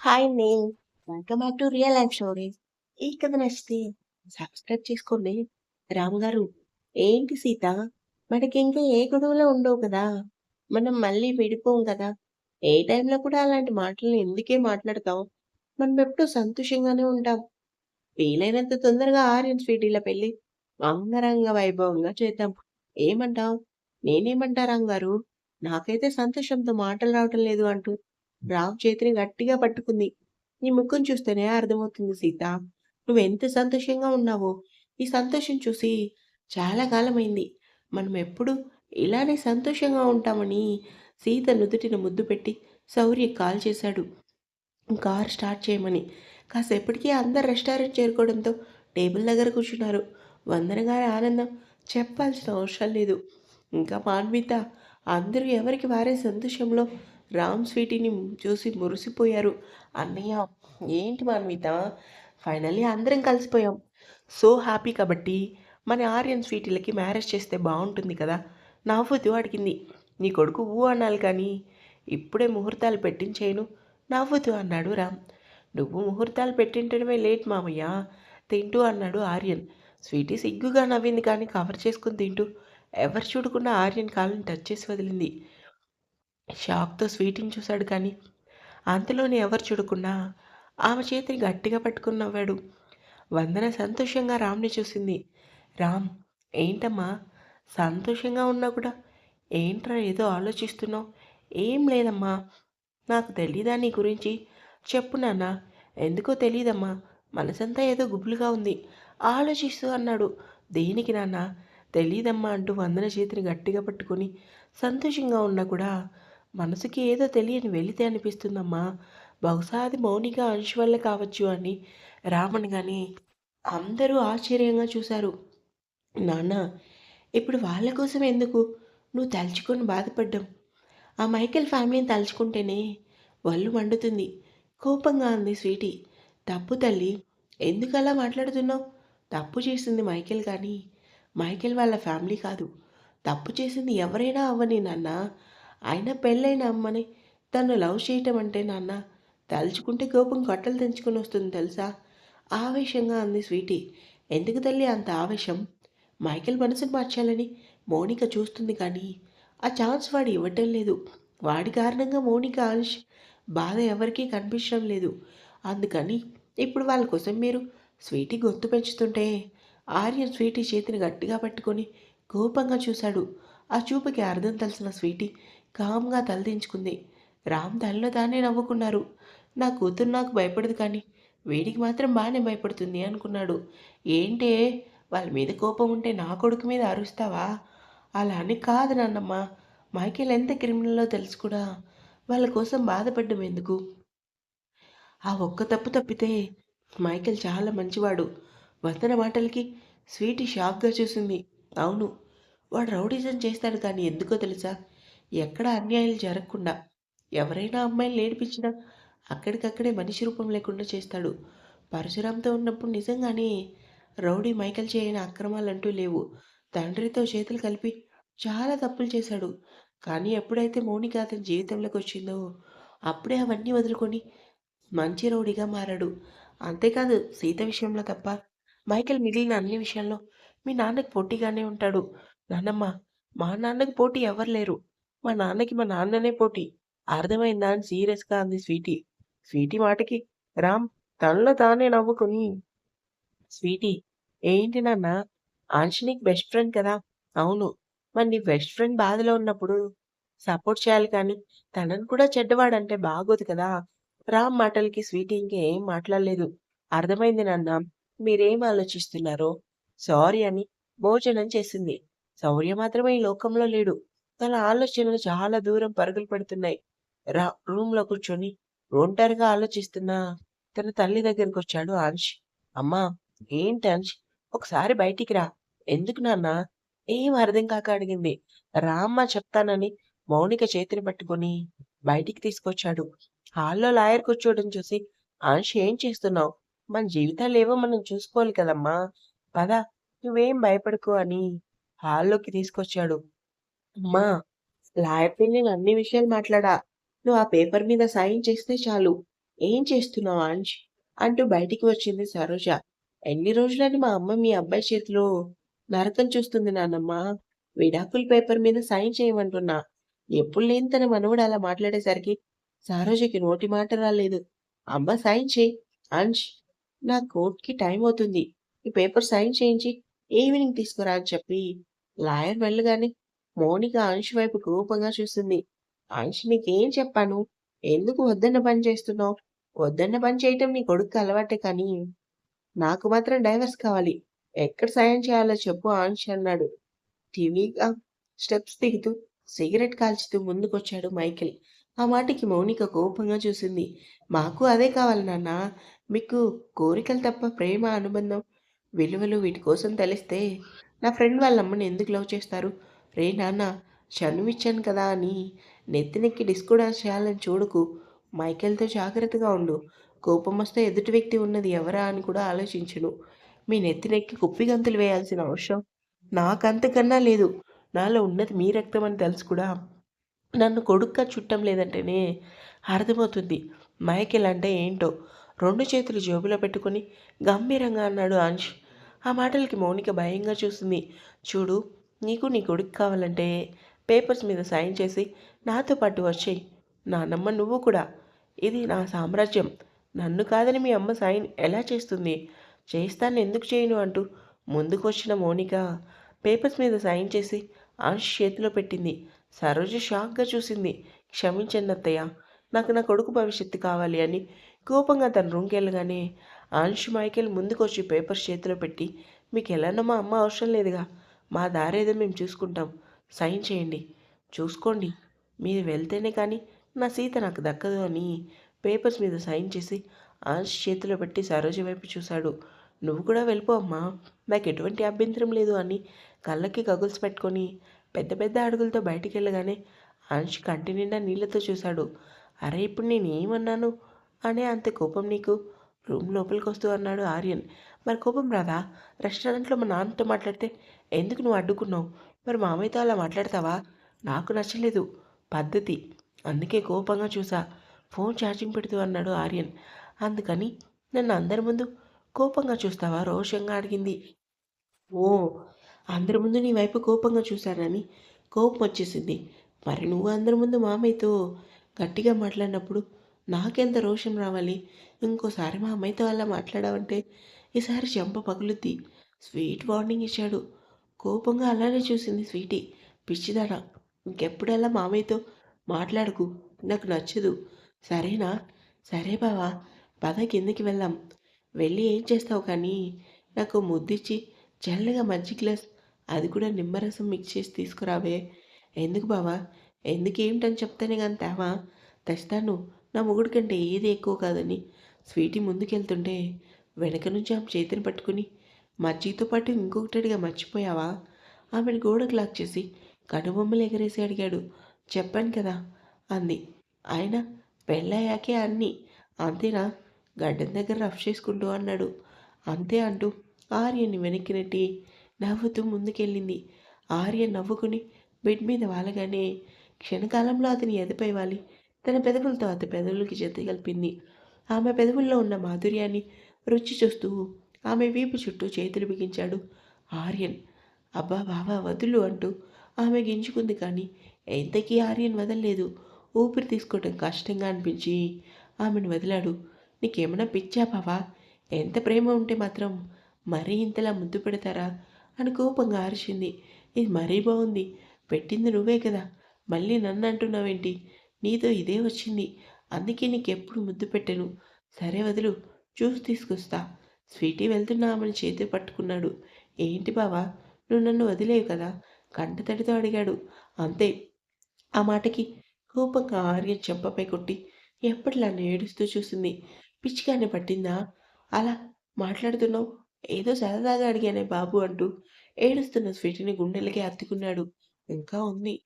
Hi అండి. Welcome back to real life stories. ఈ కథ నచ్చితే సబ్స్క్రైబ్ చేసుకోండి. రాముగారు, ఏంటి సీత? మనకింకా ఏ గొడవలు ఉండవు కదా! మనం మళ్ళీ విడిపోం కదా! ఏ టైంలో కూడా అలాంటి మాటలు ఎందుకే మాట్లాడతావు? మనమెప్పుడూ సంతోషంగానే ఉంటాం. వీలైనంత తొందరగా ఆర్యన్, స్వీటీల పెళ్ళి అంగరంగ వైభవంగా చేద్దాం. ఏమంటావు? నేనేమంటా రాంగారు? నాకైతే సంతోషంతో మాటలు రావటం లేదు అంటూ రామ్ చేతిని గట్టిగా పట్టుకుంది. నీ ముఖం చూస్తేనే అర్థమవుతుంది సీత. నువ్వెంత సంతోషంగా ఉన్నావో. ఈ సంతోషం చూసి చాలా కాలమైంది. మనం ఎప్పుడు ఇలానే సంతోషంగా ఉంటామని సీత నుదుటిన ముద్దు పెట్టి శౌర్య కాల్ చేశాడు. కార్ స్టార్ట్ చేయమని. కాసేపటికి అందరు రెస్టారెంట్ చేరుకోవడంతో టేబుల్ దగ్గర కూర్చున్నారు. వందన గారి ఆనందం చెప్పాల్సిన అవసరం లేదు. ఇంకా మాన్విత అందరూ ఎవరికి వారే సంతోషంలో రామ్ స్వీటీని చూసి మురిసిపోయారు. అన్నయ్య ఏంటి మాన్విత? ఫైనల్లీ అందరం కలిసిపోయాం. సో హ్యాపీ కాబట్టి మన ఆర్యన్ స్వీటీలకి మ్యారేజ్ చేస్తే బాగుంటుంది కదా! నవ్వుతూ అడిగింది. నీ కొడుకు ఊ అనాలి కానీ ఇప్పుడే ముహూర్తాలు పెట్టించేయను నవ్వుతూ అన్నాడు రామ్. నువ్వు ముహూర్తాలు పెట్టించడమే లేట్ మామయ్య తింటూ అన్నాడు ఆర్యన్. స్వీటీ సిగ్గుగా నవ్వింది కానీ కవర్ చేసుకుని తింటూ ఎవరు చూడకుండా ఆర్యన్ కాళ్ళని టచ్ చేసి వదిలింది. షాక్తో స్వీటీని చూశాడు కానీ అంతలోనే ఎవరు చూడకుండా ఆమె చేతిని గట్టిగా పట్టుకుని నవ్వాడు. వందన సంతోషంగా రామ్ని చూసింది. రామ్ ఏంటమ్మా సంతోషంగా ఉన్నా కూడా ఏంట్రా ఏదో ఆలోచిస్తున్నావు? ఏం లేదమ్మా. నాకు తెలీదా నీ గురించి? చెప్పు నాన్న. ఎందుకో తెలీదమ్మా. మనసంతా ఏదో గుబులుగా ఉంది. ఆలోచిస్తూ అన్నాడు. దేనికి నాన్న? తెలీదమ్మా అంటూ వందన చేతిని గట్టిగా పట్టుకొని సంతోషంగా ఉన్నా కూడా మనసుకి ఏదో తెలియని వెళితే అనిపిస్తుందమ్మా. బహుశా అది మౌనిక, అంశు వల్ల కావచ్చు అని రామనగానే అందరూ ఆశ్చర్యంగా చూశారు. నాన్న ఇప్పుడు వాళ్ళ కోసం ఎందుకు నువ్వు తలుచుకొని బాధపడ్డం? ఆ మైకేల్ ఫ్యామిలీని తలుచుకుంటేనే ఒళ్ళు మండుతుంది. కోపంగా అంది స్వీటీ. తప్పు తల్లి. ఎందుకలా మాట్లాడుతున్నావు? తప్పు చేసింది మైకేల్ కానీ మైకేల్ వాళ్ళ ఫ్యామిలీ కాదు. తప్పు చేసింది ఎవరైనా అవ్వని నాన్న. అయినా పెళ్ళైన అమ్మని తను లవ్ చేయటం అంటే నాన్న తలుచుకుంటే కోపం కట్టలు తెంచుకొని వస్తుంది తెలుసా? ఆవేశంగా అంది స్వీటీ. ఎందుకు తల్లి అంత ఆవేశం? మైకేల్ మనసును మార్చాలని మౌనిక చూస్తుంది కానీ ఆ ఛాన్స్ వాడు ఇవ్వటం లేదు. వాడి కారణంగా మౌనిక, అంశ్ బాధ ఎవరికీ కనిపించడం లేదు. అందుకని ఇప్పుడు వాళ్ళ కోసం మీరు స్వీటీ గొంతు పెంచుతుంటే ఆర్యన్ స్వీటీ చేతిని గట్టిగా పట్టుకొని కోపంగా చూశాడు. ఆ చూపుకి అర్థం తెలిసిన స్వీటీ కామ్గా తలదించుకుంది. రామ్ తనలో తానే నవ్వుకున్నారు. నా కూతురు నాకు భయపడదు కానీ వీడికి మాత్రం బాగానే భయపడుతుంది అనుకున్నాడు. ఏంటే వాళ్ళ మీద కోపం ఉంటే నా కొడుకు మీద అరుస్తావా? అలా అని కాదు నాన్నమ్మ. మైకేల్ ఎంత క్రిమినల్లో తెలుసు కూడా వాళ్ళ కోసం బాధపడ్డం ఎందుకు? ఆ ఒక్క తప్పు తప్పితే మైకేల్ చాలా మంచివాడు. వందన మాటలకి స్వీటీ షాక్గా చూసింది. అవును వాడు రౌడీజం చేస్తాడు కానీ ఎందుకో తెలుసా? ఎక్కడ అన్యాయాలు జరగకుండా ఎవరైనా అమ్మాయిలు ఏడిపించినా అక్కడికక్కడే మనిషి రూపం లేకుండా చేస్తాడు. పరశురామ్తో ఉన్నప్పుడు నిజంగానే రౌడీ మైకల్ చేయని అక్రమాలంటూ లేవు. తండ్రితో చేతులు కలిపి చాలా తప్పులు చేశాడు. కానీ ఎప్పుడైతే మౌనిక అతని జీవితంలోకి వచ్చిందో అప్పుడే అవన్నీ వదులుకొని మంచి రౌడీగా మారాడు. అంతేకాదు సీత విషయంలో తప్ప మైకేల్ మిగిలిన అన్ని విషయాల్లో మీ నాన్నకి పోటీగానే ఉంటాడు. నాన్నమ్మ మా నాన్నకి పోటీ ఎవరు లేరు. మా నాన్నకి మా నాన్ననే పోటీ. అర్థమైందా అని సీరియస్గా అంది స్వీటీ. స్వీటీ మాటకి రామ్ తనలో తానే నవ్వుకుని స్వీటీ ఏంటి నాన్న అంశు నీకు బెస్ట్ ఫ్రెండ్ కదా! అవును. మరి నీ బెస్ట్ ఫ్రెండ్ బాధలో ఉన్నప్పుడు సపోర్ట్ చేయాలి కానీ తనను కూడా చెడ్డవాడంటే బాగోదు కదా! రామ్ మాటలకి స్వీటీ ఇంకేం మాట్లాడలేదు. అర్థమైంది నాన్న. మీరేం ఆలోచిస్తున్నారో. సారీ అని భోజనం చేసింది. శౌర్య మాత్రమే ఈ లోకంలో లేడు. తన ఆలోచనలు చాలా దూరం పరుగులు పెడుతున్నాయి. రా రూమ్‌లో కూర్చొని ఒంటరిగా ఆలోచిస్తున్నా తన తల్లి దగ్గరికి వచ్చాడు అంశ్. అమ్మా ఏంటి అంశ్ ఒకసారి బయటికి రా. ఎందుకు నాన్నా? ఏం అర్థం కాక అడిగింది. రామ్మ చెప్తానని మౌనిక చేతిని పట్టుకొని బయటికి తీసుకొచ్చాడు. హాల్‌లో లాయర్ కూర్చోవడం చూసి అంశ్ ఏం చేస్తున్నావు? మన జీవితాలు ఏవో మనం చూసుకోవాలి కదమ్మా! పద నువ్వేం భయపడకు అని హాల్‌లోకి తీసుకొచ్చాడు. అమ్మా! లాయర్‌తో నేను అన్ని విషయాలు మాట్లాడా. నువ్వు ఆ పేపర్ మీద సైన్ చేస్తే చాలు. ఏం చేస్తున్నావు అంష్ అంటూ బయటికి వచ్చింది సరోజ. ఎన్ని రోజులని మా అమ్మ మీ అబ్బాయి చేతిలో నరకం చూస్తుంది నాన్నమ్మ విడాకుల పేపర్ మీద సైన్ చేయమంటున్నా. ఎప్పుడు లేని తన మనవడు అలా మాట్లాడేసరికి సరోజకి నోటి మాట రాలేదు. అమ్మ సైన్ చేయి. అంష్ నా కోర్ట్కి టైం అవుతుంది. ఈ పేపర్ సైన్ చేయించి ఈవినింగ్ తీసుకురా అని చెప్పి లాయర్ వెళ్ళగానే మౌనిక అంష్ వైపు కోపంగా చూస్తుంది అంష్ నీకేం చెప్పాను? ఎందుకు వద్దన్న పని చేస్తున్నావు? వద్దన్న పని చేయటం నీ కొడుకు అలవాటే కానీ నాకు మాత్రం డైవర్స్ కావాలి. ఎక్కడ సాయం చేయాలో చెప్పు అంష్ అన్నాడు. టీవీగా స్టెప్స్ దిగుతూ సిగరెట్ కాల్చుతూ ముందుకొచ్చాడు మైకిల్. ఆ మాటకి మౌనిక కోపంగా చూసింది. మాకు అదే కావాలి నాన్న. మీకు కోరికలు తప్ప ప్రేమ అనుబంధం విలువలు వీటి కోసం తెలిస్తే నా ఫ్రెండ్ వాళ్ళ అమ్మని ఎందుకు లవ్ చేస్తారు? రే నాన్న చనువిచ్చాను కదా అని నెత్తినెక్కి డిస్కో డాన్స్ చేయాలని చూడకు. మైకేల్తో జాగ్రత్తగా ఉండు. కోపం వస్తే ఎదుటి వ్యక్తి ఉన్నది ఎవరా అని కూడా ఆలోచించును. మీ నెత్తినెక్కి కుప్పి గంతులు వేయాల్సిన అవసరం నాకంతకన్నా లేదు. నాలో ఉన్నది మీ రక్తం అని తెలుసు కూడా. నన్ను కొడుక్క చుట్టం లేదంటేనే అర్థమవుతుంది మైకేల్ అంటే ఏంటో. రెండు చేతులు జేబులో పెట్టుకుని గంభీరంగా అన్నాడు అంశ్ ఆ మాటలకి మౌనిక భయంగా చూసింది. చూడు నీకు నీ కొడుకు కావాలంటే పేపర్స్ మీద సైన్ చేసి నాతో పాటు వచ్చేయి. నానమ్మ నువ్వు కూడా. ఇది నా సామ్రాజ్యం. నన్ను కాదని మీ అమ్మ సైన్ ఎలా చేస్తుంది? చేస్తాను ఎందుకు చేయను అంటూ ముందుకు వచ్చిన పేపర్స్ మీద సైన్ చేసి ఆంష్ చేతిలో పెట్టింది. సరోజ షాక్గా చూసింది. క్షమించండి అత్తయ్య. నాకు నా కొడుకు భవిష్యత్తు కావాలి అని కోపంగా తన రూమ్కి వెళ్ళగానే అంశ్ మైకేల్ ముందుకొచ్చి పేపర్స్ చేతిలో పెట్టి మీకు ఎలానో మా అమ్మ అవసరం లేదుగా. మా దారేదో మేము చూసుకుంటాం. సైన్ చేయండి. చూసుకోండి. మీరు వెళ్తేనే కానీ నా సీత నాకు దక్కదు అని పేపర్స్ మీద సైన్ చేసి అంశ్ చేతిలో పెట్టి సరోజ వైపు చూశాడు. నువ్వు కూడా వెళ్ళిపో అమ్మా. నాకు ఎటువంటి అభ్యంతరం లేదు అని కళ్ళకి గగుల్స్ పెట్టుకొని పెద్ద పెద్ద అడుగులతో బయటికి వెళ్ళగానే అంశ్ కంటి నిండా నీళ్ళతో చూశాడు. అరే ఇప్పుడు నేను ఏమన్నాను? అనే అంత కోపం నీకు రూమ్ లోపలికి వస్తూ అన్నాడు ఆర్యన్. మరి కోపం రాదా? రెస్టారెంట్లో మా నాన్నతో మాట్లాడితే ఎందుకు నువ్వు అడ్డుకున్నావు? మరి మామయ్యతో అలా మాట్లాడతావా? నాకు నచ్చలేదు. పద్ధతి. అందుకే కోపంగా చూసా. ఫోన్ ఛార్జింగ్ పెడుతూ అన్నాడు ఆర్యన్. అందుకని నన్ను అందరి ముందు కోపంగా చూస్తావా? రోషంగా అడిగింది. ఓ అందరి ముందు నీ వైపు కోపంగా చూశానని కోపం వచ్చేసింది. మరి నువ్వు అందరి ముందు మామయ్యతో గట్టిగా మాట్లాడినప్పుడు నాకెంత రోషం రావాలి? ఇంకోసారి మా అమ్మాయితో అలా మాట్లాడావంటే ఈసారి చెంప పగులుద్ది. స్వీట్ వార్నింగ్ ఇచ్చాడు. కోపంగా అలానే చూసింది స్వీటీ. పిచ్చిదాన ఇంకెప్పుడల్లా మామయ్యతో మాట్లాడకు? నాకు నచ్చదు. సరేనా? సరే బావా పద కిందకి వెళ్దాం. వెళ్ళి ఏం చేస్తావు కానీ? నాకు ముద్దిచ్చి చల్లగా మజ్జి గ్లాస్ అది కూడా నిమ్మరసం మిక్స్ చేసి తీసుకురావే. ఎందుకు బావా? ఎందుకు ఏమిటని కానీ తేవా? తెస్తాను. నా మొగుడు కంటే ఏది ఎక్కువ కాదని స్వీటీ ముందుకెళ్తుంటే వెనక నుంచి ఆమె చేతిని పట్టుకుని మజ్జిగతో పాటు ఇంకొకటిగా మర్చిపోయావా? ఆమెను గోడకు లాక్ చేసి కనుబొమ్మలు ఎగరేసి అడిగాడు. చెప్పాను కదా అంది. ఆయన పెళ్ళయ్యాకే అన్నీ. అంతేనా? గడ్డం దగ్గర రఫ్ చేసుకుంటూ అన్నాడు. అంతే అంటూ ఆర్యని వెనక్కి నెట్టి నవ్వుతూ ముందుకెళ్ళింది. ఆర్య నవ్వుకుని బెడ్ మీద వాలగానే క్షణకాలంలో అతని ఎదపై వాలి. తన పెదవులతో అతని పెదవులకి జత కలిపింది. ఆమె పెదవుల్లో ఉన్న మాధుర్యాన్ని రుచి చూస్తూ ఆమె వీపు చుట్టూ చేతులు బిగించాడు. ఆర్యన్. అబ్బా బావా వదులు అంటూ ఆమె గింజుకుంది కానీ ఎంతకీ ఆర్యన్ వదలలేదు. ఊపిరి తీసుకోవటం కష్టంగా అనిపించి ఆమెను వదిలాడు. నీకేమైనా పిచ్చా బావా? ఎంత ప్రేమ ఉంటే మాత్రం మరీ ఇంతలా ముద్దు పెడతారా? అని కోపంగా ఆరిచింది ఇది మరీ బాగుంది. పెట్టింది నువ్వే కదా. మళ్ళీ నన్ను అంటున్నావేంటి? నీతో ఇదే వచ్చింది. అందుకే నీకెప్పుడు ముద్దు పెట్టను. సరే వదులు చూసి తీసుకొస్తా. స్వీటీ వెళ్తున్నామని చేతి పట్టుకున్నాడు. ఏంటి బావా నువ్వు నన్ను వదిలేవు కదా? కంటతడితో అడిగాడు. అంతే. ఆ మాటకి కోపంగా ఆర్య చెంపపై కొట్టి ఎప్పటిలా ఏడుస్తూ చూసింది. పిచ్చిగానే పట్టిందా? అలా మాట్లాడుతున్నావు? ఏదో సరదాగా అడిగానే బాబు అంటూ ఏడుస్తున్న స్వీటీని గుండెలకే అత్తుకున్నాడు. ఇంకా ఉంది.